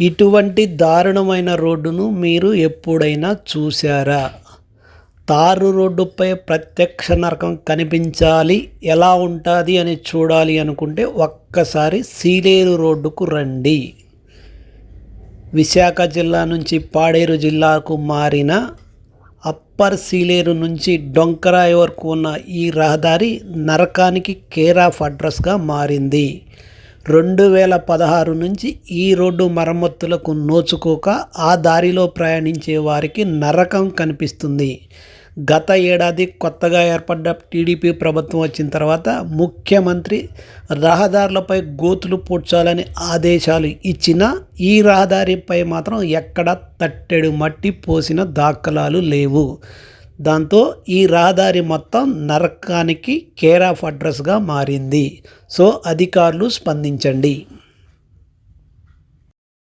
ఇటువంటి దారుణమైన రోడ్డును మీరు ఎప్పుడైనా చూశారా? తారు రోడ్డుపై ప్రత్యక్ష నరకం కనిపించాలి ఎలా ఉంటుంది అని చూడాలి అనుకుంటే ఒక్కసారి సీలేరు రోడ్డుకు రండి. విశాఖ జిల్లా నుంచి పాడేరు జిల్లాకు మారిన అప్పర్ సీలేరు నుంచి డొంకరాయి వరకు ఉన్న ఈ రహదారి నరకానికి కేర్ ఆఫ్ అడ్రస్గా మారింది. రెండు వేల పదహారు నుంచి ఈ రోడ్డు మరమ్మతులకు నోచుకోక ఆ దారిలో ప్రయాణించే వారికి నరకం కనిపిస్తుంది. గత ఏడాది కొత్తగా ఏర్పడ్డ టీడీపీ ప్రభుత్వం వచ్చిన తర్వాత ముఖ్యమంత్రి రహదారులపై గోతులు పూడ్చాలని ఆదేశాలు ఇచ్చినా ఈ రహదారిపై మాత్రం ఎక్కడ తట్టెడు మట్టి పోసిన దాఖలాలు లేవు. దాంతో ఈ రహదారి మొత్తం నరకానికి కేర్ ఆఫ్ అడ్రస్గా మారింది. సో అధికారులు స్పందించండి.